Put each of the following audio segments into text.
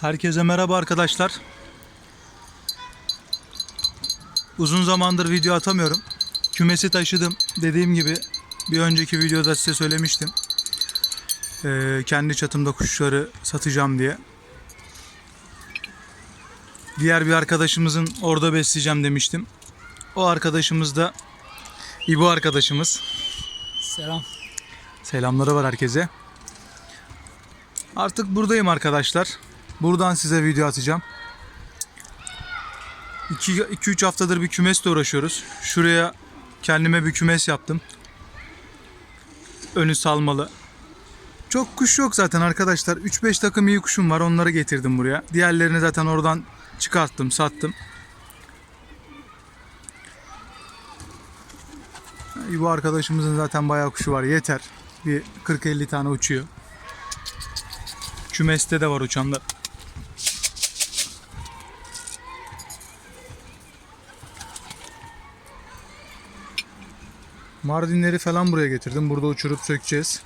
Herkese merhaba arkadaşlar. Uzun zamandır video atamıyorum. Kümesi taşıdım. Dediğim gibi bir önceki videoda size söylemiştim. Ee, kendi çatımda kuşları satacağım diye. Diğer bir arkadaşımızın orada besleyeceğim demiştim. O arkadaşımız da İbo arkadaşımız. Selam. Selamları var herkese. Artık buradayım arkadaşlar. Buradan size video atacağım. 2-3 haftadır bir kümesle uğraşıyoruz. Şuraya kendime bir kümes yaptım. Önü salmalı. Çok kuş yok zaten arkadaşlar. 3-5 takım iyi kuşum var. Onları getirdim buraya. Diğerlerini zaten oradan çıkarttım, sattım. Bu arkadaşımızın zaten bayağı kuşu var. Yeter. Bir 40-50 tane uçuyor. Kümeste de var uçanlar. Mardinleri falan buraya getirdim. Burada uçurup sökeceğiz.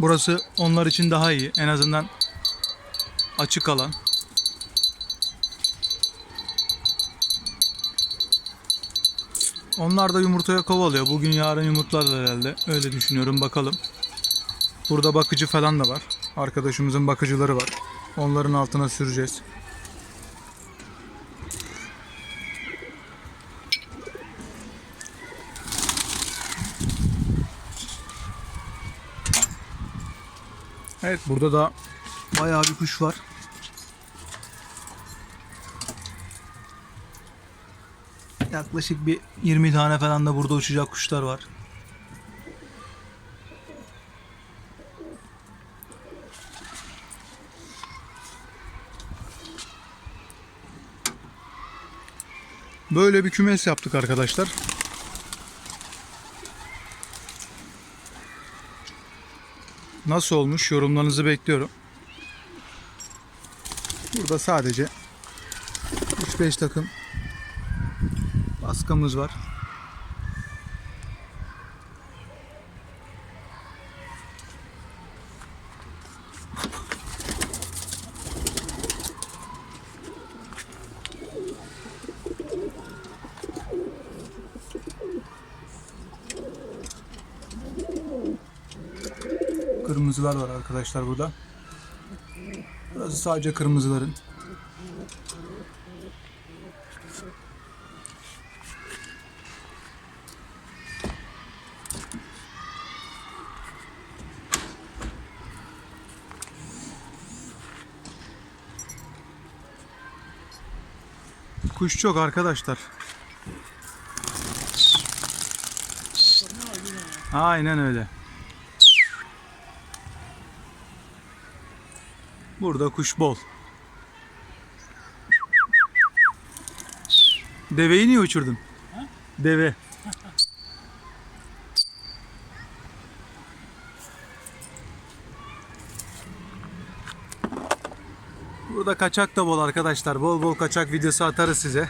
Burası onlar için daha iyi. En azından açık alan. Onlar da yumurtaya kovalıyor. Bugün yarın yumurtlarlar herhalde. Öyle düşünüyorum bakalım. Burada bakıcı falan da var. Arkadaşımızın bakıcıları var. Onların altına süreceğiz. Evet burada da bayağı bir kuş var. Yaklaşık bir 20 tane falan da burada uçacak kuşlar var. Böyle bir kümes yaptık arkadaşlar. Nasıl olmuş yorumlarınızı bekliyorum. Burada sadece 3-5 takım baskamız var. Kırmızılar var arkadaşlar burada. Burası sadece kırmızıların. Kuş çok arkadaşlar. Aynen öyle. Burada kuş bol. Deveyi niye uçurdun? Deve. Burada kaçak da bol arkadaşlar. Bol bol kaçak videosu atarız size.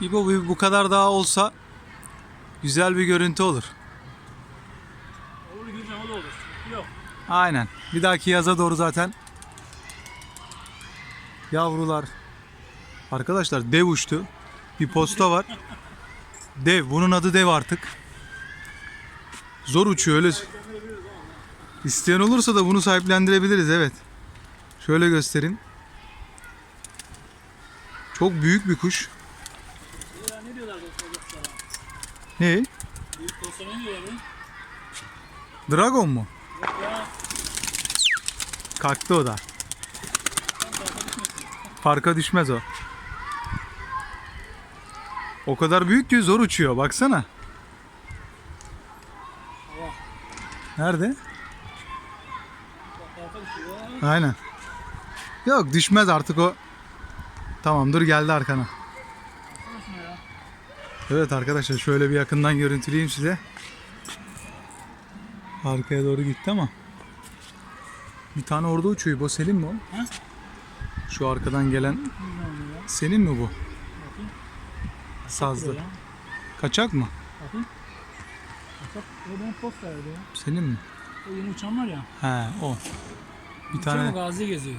İbo bu, bu kadar daha olsa güzel bir görüntü olur. Olur güzel o da olur. Yok. Aynen. Bir dahaki yaza doğru zaten yavrular. Arkadaşlar dev uçtu. Bir posta var. Dev. Bunun adı dev artık. Zor uçuyor öyle. İsteyen olursa da bunu sahiplendirebiliriz evet. Şöyle göstereyim. Çok büyük bir kuş. Ya ne diyorlar dostlar? Ne? Büyük? Dragon mu? Yok. Kalktı o da. Parka düşmez o. O kadar büyük ki zor uçuyor. Baksana. Nerede? Aynen. Yok düşmez artık o. Tamamdır geldi arkana. Evet arkadaşlar şöyle bir yakından görüntüleyeyim size. Arkaya doğru gitti ama. Bir tane orada uçuyor. Bu senin mi o? Ha? Şu arkadan gelen senin mi bu? Sazlı. Kaçak mı? Senin mi? O yeni uçan var ya. He o. Bir Uçan tane gazi geziyor.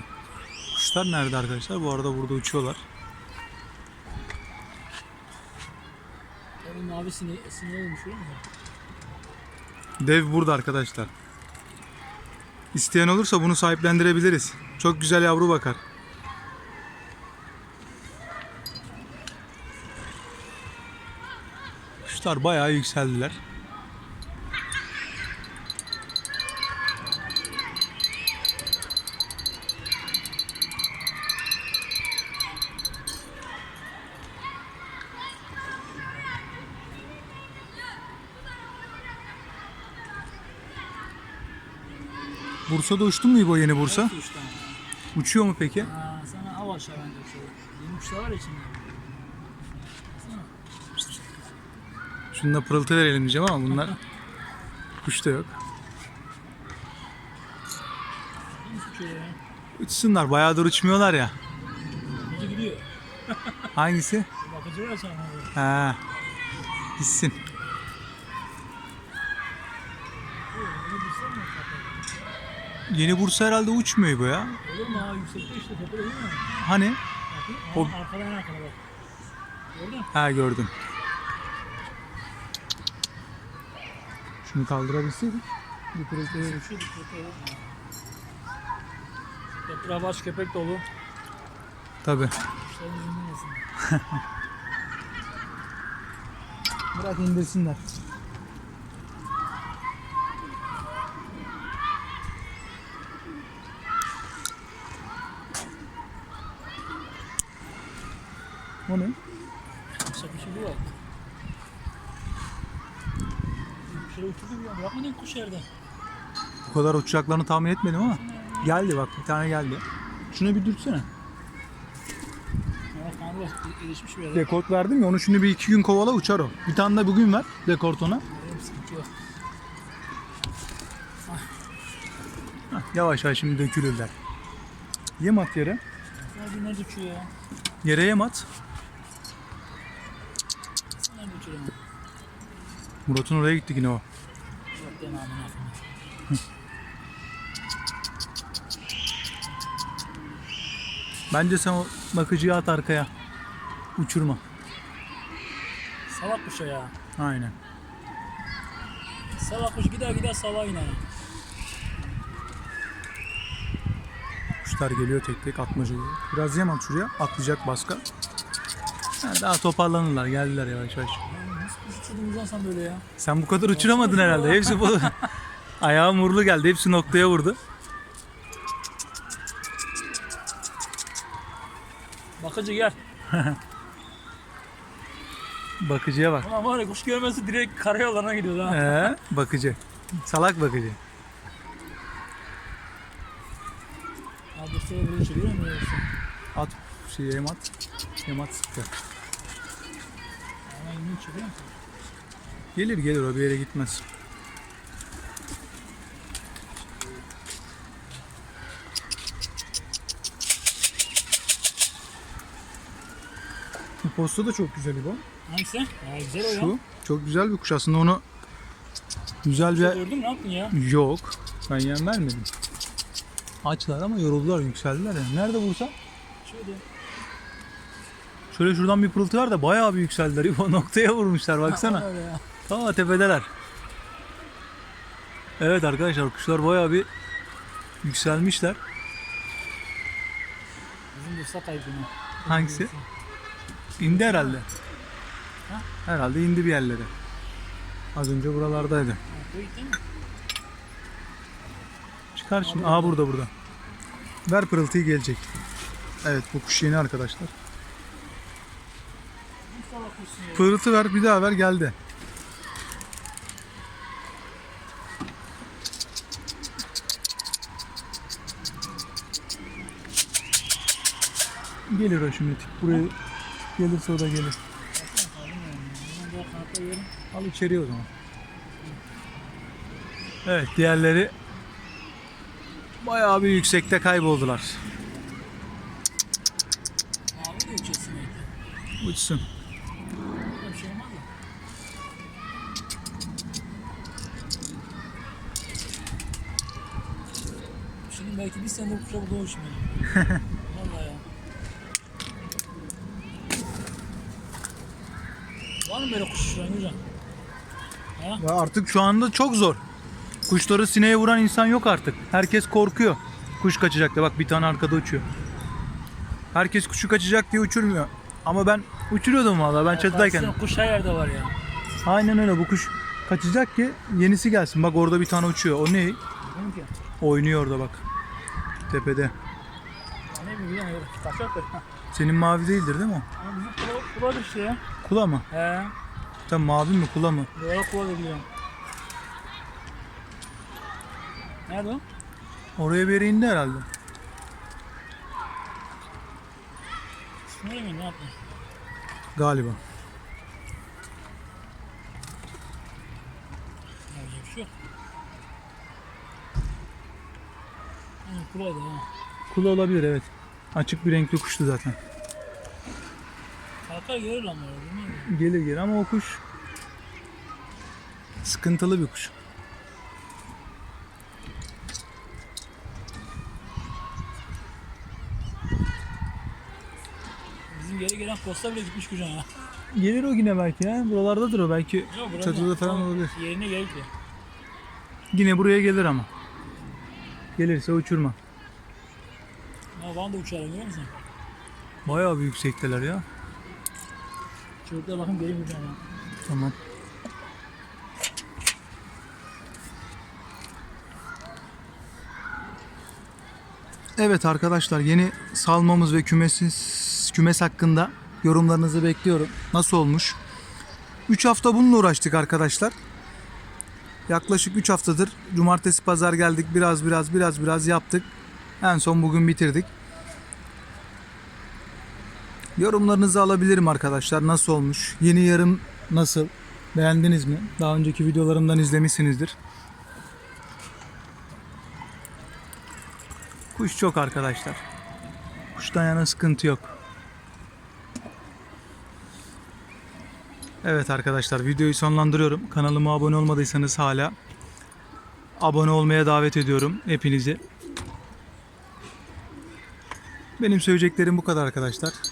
kuşlar nerede arkadaşlar? Bu arada burada uçuyorlar. Onun mavisini sinir olmuş öyle mi? Dev burada arkadaşlar. İsteyen olursa bunu sahiplendirebiliriz. Çok güzel yavru bakar. Kuşlar bayağı yükseldiler. Bursa'da uçtun mu İbo yeni Bursa? Tane. Uçuyor mu peki? Ha, sana av aşağı bence şöyle. Yeni kuşlar var içinde. Baksana. Şunda pırıltı verelim diyeceğim ama bunlar kuş da yok. Uçuyor? Uçsunlar bayağıdır uçmuyorlar ya. Bakıcı gidiyor. Hangisi? Bakıcı var sana. Ha. Gitsin. Yeni Bursa herhalde uçmuyor bu ya. Olur mu ha? Yüksekte işte tepede değil mi? Hani? O- Aa, arkadan arkana bak. Gördün mü? Ha gördüm. Şunu kaldırabilseydik. Dikkatli olur mu? Toprağa baş köpek dolu. Tabi. Kuşların yüzünden yesin. Bırak indirsinler. O ne? Şaka bir şey bu var. Şöyle uçurdu bir an. Bırakmadın kuş yerde. Bu kadar uçacaklarını tahmin etmedim ama. Geldi bak bir tane geldi. Şunu bir dürtsene. Gelişmiş bir yere. Dekort verdim ya onu şimdi bir iki gün kovala uçar o. Bir tane de bugün ver dekort ona. Sıkıntı yok. Hah, Yavaş yavaş şimdi dökülürler. Yem at yere. Sadece nerede uçuyor ya? Yere yem at. Nerede uçuyor ama? Murat'ın oraya gittik yine o. Bence sen o bakıcıyı at arkaya. Uçurma. Salak kuş o ya. Aynen. Salak kuş gider gider salağa iner. Kuşlar geliyor tek tek atmaca. Biraz yem at şuraya. Atlayacak baska. Ha, daha toparlanırlar. Geldiler yavaş yavaş. Lan sen böyle ya? Sen bu kadar uçuramadın herhalde. Hepsi bu. Ayağı murlu geldi. Hepsi noktaya vurdu. Bakıcı gel. Bakıcıya bak. Ulan var ya kuş görmesi direkt karayollarına gidiyor ha. Ee, bakıcı. Salak bakıcı. Abi şöyle böyle uçuruyor mu? Böyle uçuyor. At şey yem at. Yem at sıktı. Ama yine uçuruyor mu? Gelir gelir o bir yere gitmez. Bu posta da çok güzel bu. Hangisi? Ya güzel o ya. Şu çok güzel bir kuş aslında onu güzel bir Gördün mü ne yaptın ya? yok. Ben yem vermedim. Açlar ama yoruldular, yükseldiler ya. Nerede Bursa? Şöyle. Şöyle şuradan bir pırıltı var da bayağı bir yükseldiler. O noktaya vurmuşlar baksana. Ta tepedeler. Evet arkadaşlar kuşlar bayağı bir yükselmişler. Bizim dursa kaybını. Hangisi? İndi herhalde. Ha? Herhalde indi bir yerlere. Az önce buralardaydı. Çıkar şimdi. Aa burada burada. Ver pırıltıyı gelecek. Evet bu kuş yeni arkadaşlar. Pırıltı ver bir daha ver geldi. Gelir o şimdi. Buraya gelirse o da gelir. Al içeriye o zaman. Evet diğerleri bayağı bir yüksekte kayboldular. Uçsun. Da. Şimdi belki bir sene burada uçmuyor. Vallahi ya. Böyle kuş uçuran? Ya artık şu anda çok zor. Kuşları sineğe vuran insan yok artık. Herkes korkuyor. Kuş kaçacak da bak bir tane arkada uçuyor. Herkes kuşu kaçacak diye uçurmuyor. Ama ben uçuruyordum valla ben çatıdayken. Baksana, Kuş her yerde var ya. Aynen öyle bu kuş kaçacak ki yenisi gelsin. Bak orada bir tane uçuyor. O ne? Oynuyor orada bak. Tepede. Ya. Senin mavi değildir değil mi o? Kula, kula düştü ya. Kula mı? He. Tam mavi mi kula mı? Böyle kula da gidiyor. Nerede o? Oraya bir yere indi herhalde. Nereye mi? Ne yaptın? Galiba. Yapacak bir şey yok. Ha, kulaydı ha. Kula olabilir evet. Açık bir renkli kuştu zaten. Kalkar gelir lan böyle bilmiyorum. Gelir gelir ama o kuş sıkıntılı bir kuş. Bizim geri gelen posta bile gitmiş kucağına. Gelir o yine belki ya. Buralardadır o belki. Yok Çatıda falan olabilir. Yerine geldi. Yine buraya gelir ama. Gelirse uçurma. Ha Van da uçar görüyor musun? Bayağı bir yüksekteler ya. Çocuklar bakın benim kucağına. Tamam. Evet arkadaşlar yeni salmamız ve kümesiz kümes hakkında yorumlarınızı bekliyorum. Nasıl olmuş? 3 hafta bununla uğraştık arkadaşlar. Yaklaşık 3 haftadır cumartesi pazar geldik biraz biraz biraz biraz yaptık. En son bugün bitirdik. Yorumlarınızı alabilirim arkadaşlar. Nasıl olmuş? Yeni yarım nasıl? Beğendiniz mi? Daha önceki videolarımdan izlemişsinizdir. Kuş çok arkadaşlar. Kuştan yana sıkıntı yok. Evet arkadaşlar videoyu sonlandırıyorum. Kanalıma abone olmadıysanız hala abone olmaya davet ediyorum hepinizi. Benim söyleyeceklerim bu kadar arkadaşlar.